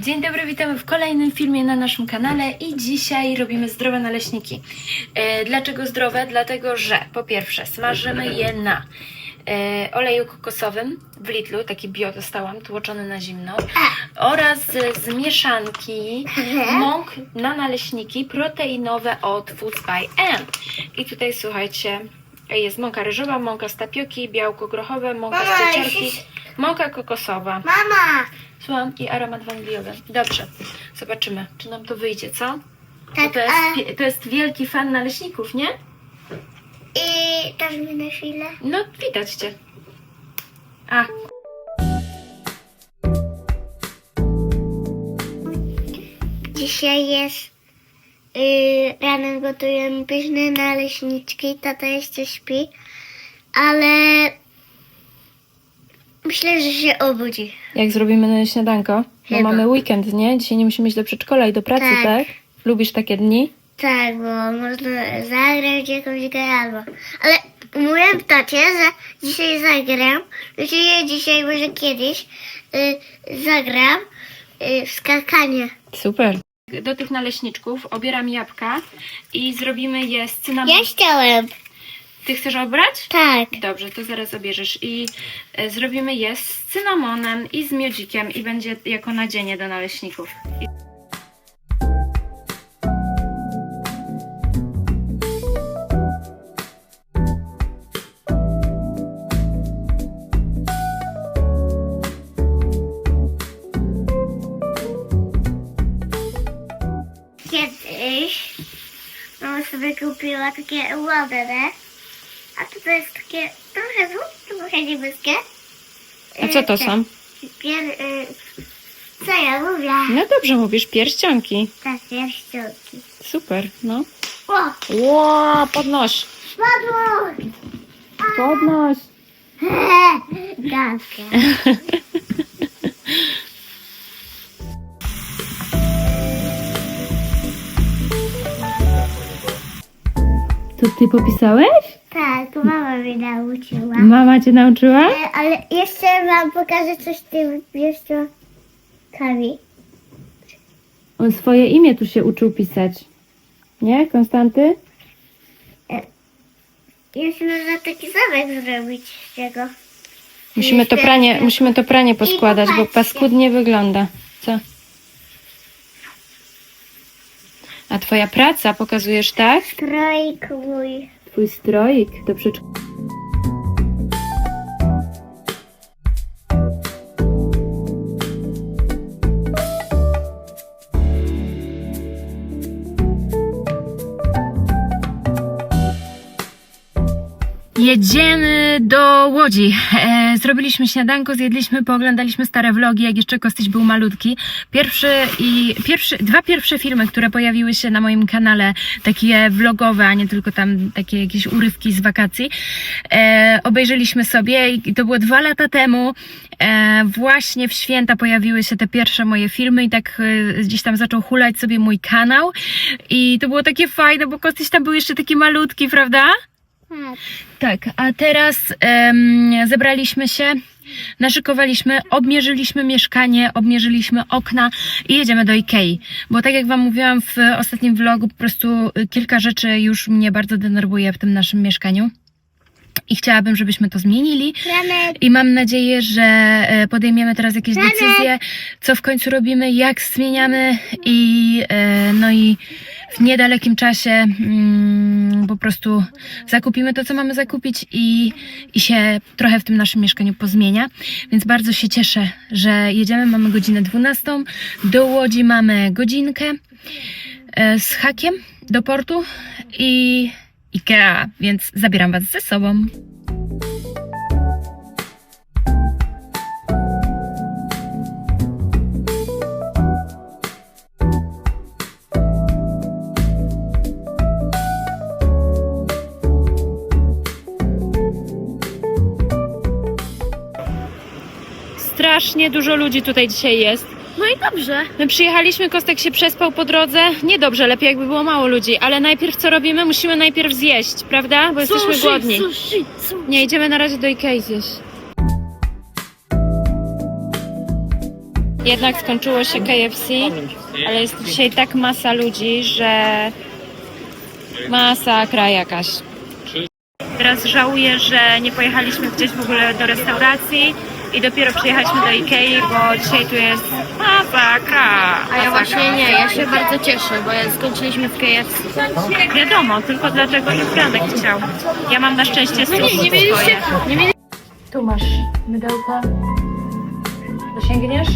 Dzień dobry, witamy w kolejnym filmie na naszym kanale i dzisiaj robimy zdrowe naleśniki. E, dlaczego zdrowe? Dlatego, że po pierwsze smażymy je na e, oleju kokosowym w Lidlu, taki bio dostałam, tłoczony na zimno oraz z, mieszanki mąk na naleśniki proteinowe od Foods by M. I tutaj słuchajcie, jest mąka ryżowa, mąka z tapioki, białko grochowe, mąka z mąka kokosowa. Mama! Słucham i aromat waniliowy. Dobrze, zobaczymy, czy nam to wyjdzie, co? Bo Tak, to, jest, to jest wielki fan naleśników, nie? i dasz mi na chwilę? No, widać cię. A, Dzisiaj jest... Yy, rano gotujemy pyszne naleśniczki, tata jeszcze śpi, ale myślę, że się obudzi. jak zrobimy śniadanko? Bo Chyba. mamy weekend, nie? Dzisiaj nie musimy iść do przedszkola i do pracy, tak? Tak. Lubisz takie dni? Tak, bo można zagrać jakąś grę albo... Ale mówiłem tacie, że dzisiaj zagram, znaczy nie dzisiaj, może kiedyś yy, zagram yy, w skakanie. Super. Do tych naleśniczków obieram jabłka i zrobimy je z cynamonem. Ja chciałem. Ty chcesz obrać? Tak. Dobrze, to zaraz obierzesz i e, zrobimy je z cynamonem i z miodzikiem i będzie jako nadzienie do naleśników. I- Kiedyś mama sobie kupiła takie ładne, a to, to jest takie trochę żółte, trochę niebieskie. A co to są? Pier, y, co ja mówię? No dobrze mówisz, pierścionki. Tak, pierścionki. Super, no. O, Ło, podnoś. padło! Podnoś. Gazkę. To ty popisałeś? Tak, mama mnie nauczyła. Mama cię nauczyła? E, Ale jeszcze wam pokażę coś tym pierścionkami. On swoje imię tu się uczył pisać. Nie, Konstanty? Jeszcze można taki zamek zrobić z tego. Musimy to pranie, musimy to pranie poskładać, bo paskudnie wygląda. Co? A twoja praca pokazujesz tak? Strojk mój. Twój stroik do przedszkola. Jedziemy do Łodzi. E, zrobiliśmy śniadanko, zjedliśmy, pooglądaliśmy stare vlogi, jak jeszcze Kostyś był malutki. Pierwszy i pierwszy, dwa pierwsze filmy, które pojawiły się na moim kanale, takie vlogowe, a nie tylko tam takie jakieś urywki z wakacji, e, obejrzeliśmy sobie i to było dwa lata temu. E, właśnie w święta pojawiły się te pierwsze moje filmy i tak e, gdzieś tam zaczął hulać sobie mój kanał i to było takie fajne, bo Kostyś tam był jeszcze taki malutki, prawda? Tak. A teraz em, zebraliśmy się, naszykowaliśmy, obmierzyliśmy mieszkanie, obmierzyliśmy okna i jedziemy do Ikei. Bo tak jak Wam mówiłam w ostatnim vlogu, po prostu kilka rzeczy już mnie bardzo denerwuje w tym naszym mieszkaniu. I chciałabym, żebyśmy to zmienili. I mam nadzieję, że e, podejmiemy teraz jakieś decyzje, co w końcu robimy, jak zmieniamy i e, no i w niedalekim czasie mm, po prostu zakupimy to, co mamy zakupić i, i się trochę w tym naszym mieszkaniu pozmienia. Więc bardzo się cieszę, że jedziemy. Mamy godzinę 12. Do Łodzi mamy godzinkę e, z hakiem do portu i Ikea, więc zabieram Was ze sobą. Strasznie dużo ludzi tutaj dzisiaj jest. No i dobrze. My przyjechaliśmy, Kostek się przespał po drodze. Niedobrze, lepiej jakby było mało ludzi, ale najpierw co robimy? Musimy najpierw zjeść, prawda? Bo jesteśmy głodni. Sushi, sushi. Nie, idziemy na razie do Ikei zjeść. Jednak skończyło się KFC, ale jest dzisiaj tak masa ludzi, że masakra jakaś. Teraz żałuję, że nie pojechaliśmy gdzieś w ogóle do restauracji i dopiero przyjechaliśmy do Ikei, bo dzisiaj tu jest masakra. A ja właśnie nie, ja się bardzo cieszę, bo ja skończyliśmy w KFC. Wiadomo, tylko dlatego, że Franek chciał. Ja mam na szczęście No nie, nie mieliście, nie mieli... Tu masz mydełko. Dosięgniesz?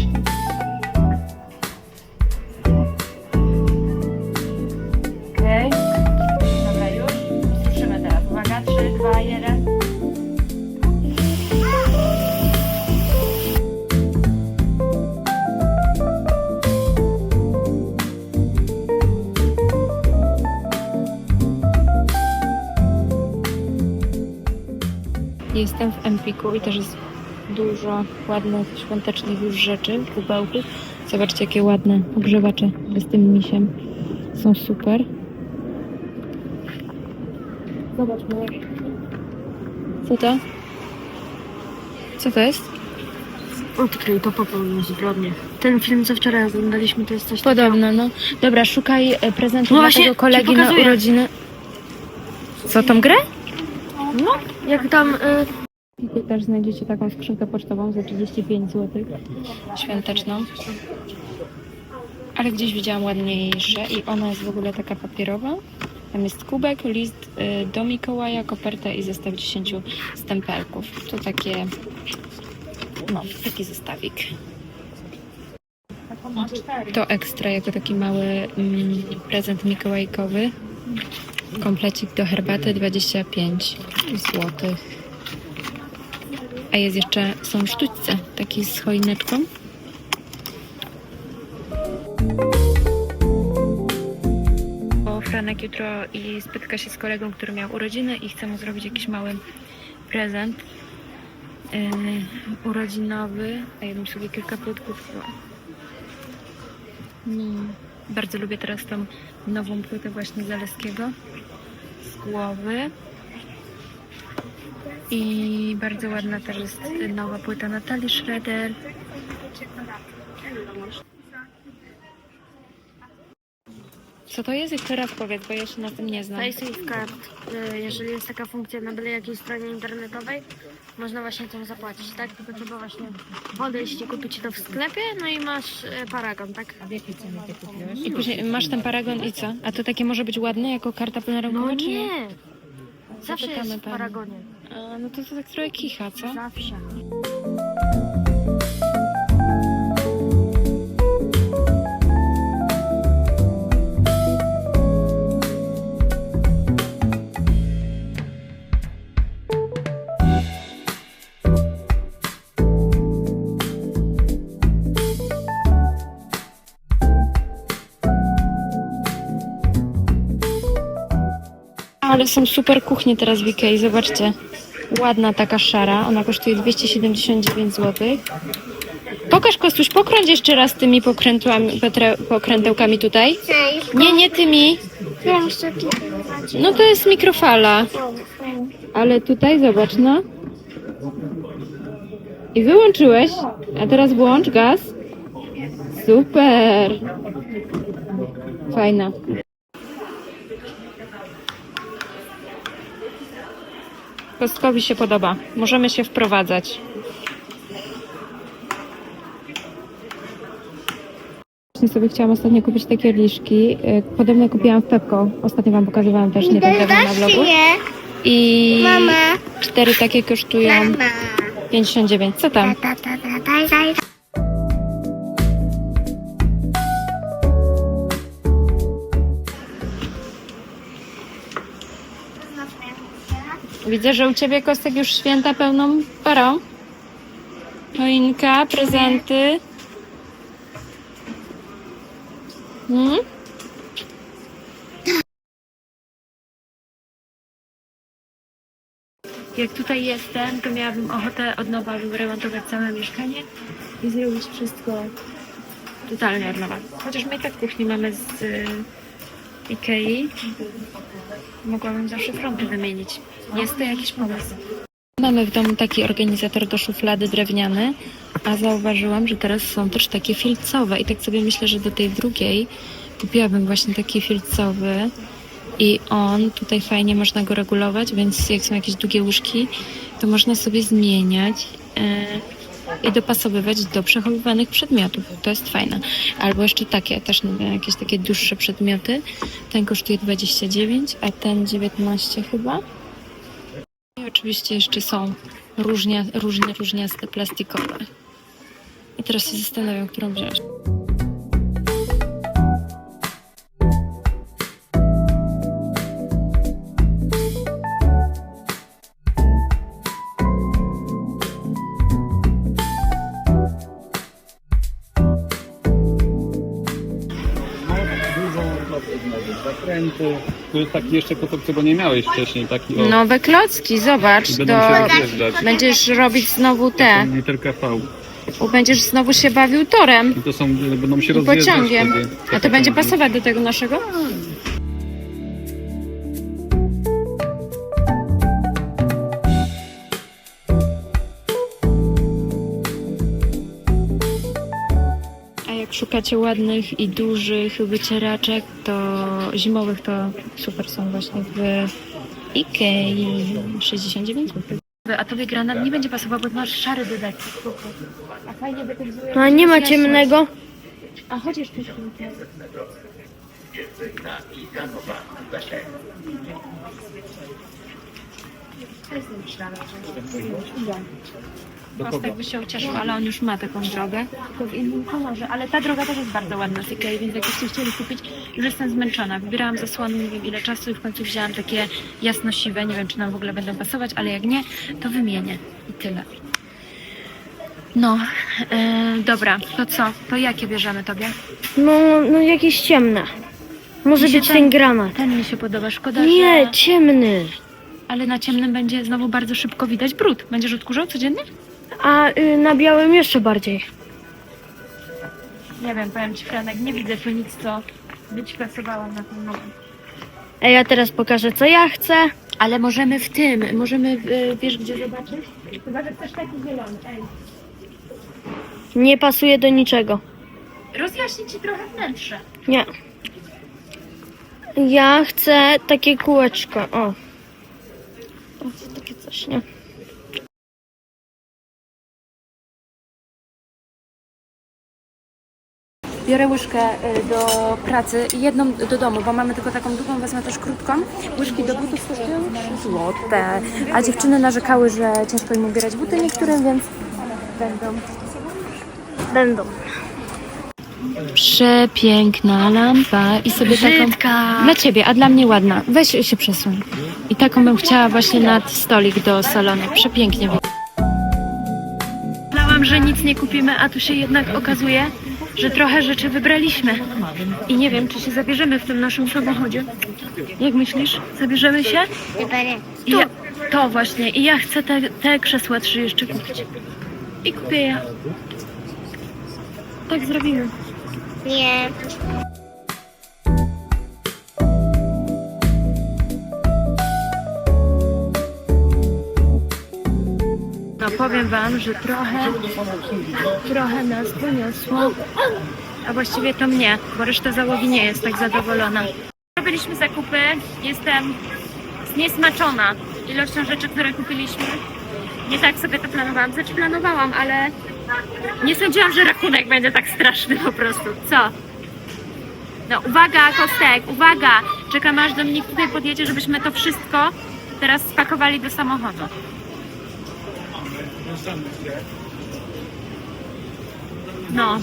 Jestem w Empiku i też jest dużo ładnych, świątecznych już rzeczy w kubełku. Zobaczcie, jakie ładne ogrzewacze z tym misiem. Są super. Zobaczmy. Co to? Co to jest? Odkryj, to popełnił zbrodnię. Ten film, co wczoraj oglądaliśmy, to jest coś Podobno, no. Dobra, szukaj e, prezentu No dla właśnie, tego ci kolegi na pokazuję. urodziny. Co, tą grę? No, jak tam... Y, tu też znajdziecie taką skrzynkę pocztową za 35 zł. Świąteczną. Ale gdzieś widziałam ładniejsze i ona jest w ogóle taka papierowa. Tam jest kubek, list y, do Mikołaja, koperta i zestaw 10 stempelków. To takie, no, taki zestawik. To ekstra jako taki mały mm, prezent mikołajkowy. Komplecik do herbaty 25 złotych. A jest jeszcze, są sztućce, taki z choineczką. Bo Franek jutro i spotyka się z kolegą, który miał urodziny i chce mu zrobić jakiś mały prezent yy, urodzinowy. A ja bym sobie kilka płytków chyba. Mm, bardzo lubię teraz tą nową płytę właśnie Zaleskiego z głowy. I bardzo ładna też jest nowa płyta Natalii Schroeder. Co to jest? Jeszcze raz powiedz, bo ja się na tym nie znam. Safecard, y, jeżeli jest taka funkcja na byle jakiej stronie internetowej, można właśnie tym zapłacić, tak? Tylko trzeba właśnie podejść i kupić to w sklepie, no i masz y, paragon, tak? I później masz ten paragon i co? A to takie może być ładne jako karta pełnorękowa, No czy nie? nie! Zawsze Zapytamy jest w paragonie. A, no to to tak trochę kicha, co? Zawsze. Ale są super kuchnie teraz w Ikei, zobaczcie. Ładna taka szara, ona kosztuje 279 zł. Pokaż Kostuś, pokręć jeszcze raz tymi pokrętłami, potre- pokrętełkami tutaj. Nie, nie tymi. No to jest mikrofala. Ale tutaj zobacz, no. I wyłączyłeś. A teraz włącz gaz. Super. Fajna. Kostkowi się podoba. Możemy się wprowadzać. Właśnie sobie chciałam ostatnio kupić takie liszki. Y, Podobno kupiłam w Pepko. Ostatnio wam pokazywałam też nie tak dawno na vlogu. I Mama. cztery takie kosztują Mama. 59. Co tam? Widzę, że u ciebie Kostek już święta pełną parą. Choinka, prezenty. Hmm? Jak tutaj jestem, to miałabym ochotę od nowa wyremontować całe mieszkanie i zrobić wszystko totalnie od nowa. Chociaż my i tak kuchni mamy z y, Ikei. Mogłabym zawsze fronty wymienić. Jest to jakiś pomysł. Mamy w domu taki organizator do szuflady drewniany a zauważyłam, że teraz są też takie filcowe i tak sobie myślę, że do tej drugiej kupiłabym właśnie taki filcowy i on, tutaj fajnie można go regulować, więc jak są jakieś długie łóżki, to można sobie zmieniać e, i dopasowywać do przechowywanych przedmiotów. To jest fajne. Albo jeszcze takie, też nie wiem, jakieś takie dłuższe przedmioty. Ten kosztuje 29, a ten 19 chyba. I oczywiście jeszcze są różnia, różne, różniaste plastikowe. I teraz się zastanawiam, którą wziąć. Tu jest taki jeszcze kotek, czego nie miałeś wcześniej, taki o. Nowe klocki, zobacz. I będą To się rozjeżdżać. będziesz robić znowu te. Literka V. Będziesz znowu się bawił torem. I to są, będą się I rozjeżdżać pociągiem. wtedy. A to będzie pasować do tego naszego? Szukacie ładnych i dużych wycieraczek, to zimowych to super są właśnie w Ikei 69 zł. A tobie granat nie będzie pasował, bo masz szary dodać. A fajnie by to było. A nie ma ciemnego? A chociaż tu chwilkę. Kostek by się ucieszył, ale on już ma taką drogę, tylko w innym kolorze. Ale ta droga też jest bardzo ładna z Ikei, więc jakbyście chcieli kupić, już jestem zmęczona. Wybierałam zasłony nie wiem ile czasu i w końcu wzięłam takie jasno-siwe. Nie wiem, czy nam w ogóle będą pasować, ale jak nie, to wymienię. I tyle. No, e, dobra, to co? To jakie bierzemy tobie? No, no jakieś ciemne. Może Mi się być ten- ten granat. Ten mi się podoba, szkoda, Nie, że... ciemny. Ale na ciemnym będzie znowu bardzo szybko widać brud. Będziesz odkurzał codziennie? A y, na białym jeszcze bardziej. Nie wiem, powiem ci Franek, nie widzę tu nic, co być pracowałam na tym nowym. Ej, ja teraz pokażę co ja chcę. Ale możemy w tym, możemy, y, wiesz gdzie zobaczyć? Chyba, że chcesz taki zielony, ej. Nie pasuje do niczego. Rozjaśnię ci trochę wnętrze. Nie. Ja chcę takie kółeczko. O takie coś, nie? Biorę łyżkę y, do pracy i jedną do domu, bo mamy tylko taką długą, wezmę też krótką. Łyżki do butów kosztują 3 złote. A dziewczyny narzekały, że ciężko im ubierać buty niektórym, więc będą. Będą. Przepiękna lampa i sobie Brzydka. taką... Dla ciebie, a dla mnie ładna. Weź się przesuń. I taką bym chciała właśnie nad stolik do salonu. Przepięknie. Myślałam, że nic nie kupimy, a tu się jednak okazuje, że trochę rzeczy wybraliśmy. I nie wiem, czy się zabierzemy w tym naszym samochodzie. Jak myślisz? Zabierzemy się? Chyba nie. I ja, to właśnie. I ja chcę te, te krzesła trzy jeszcze kupić. I kupię je. Tak zrobimy. Nie. No powiem wam, że trochę, trochę nas poniosło, a właściwie to mnie, bo reszta załogi nie jest tak zadowolona. Robiliśmy zakupy, jestem zniesmaczona ilością rzeczy, które kupiliśmy. Nie tak sobie to planowałam, znaczy planowałam, ale nie sądziłam, że rachunek będzie tak straszny po prostu. Co? No uwaga, Kostek, uwaga! Czekam aż Dominik tutaj podjedzie, żebyśmy to wszystko teraz spakowali do samochodu. No.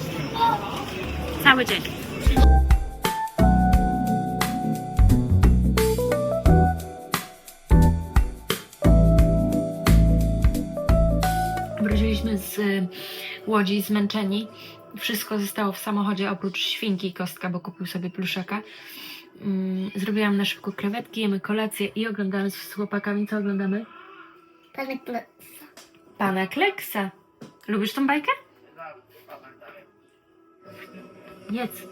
Cały dzień. Łodzi zmęczeni. Wszystko zostało w samochodzie oprócz świnki i kostka, bo kupił sobie pluszaka. Mm, Zrobiłam na szybko krewetki, jemy kolację i oglądamy z chłopakami. Co oglądamy? Panek Ple- Pana Kleksa. Lubisz tą bajkę? Jedz.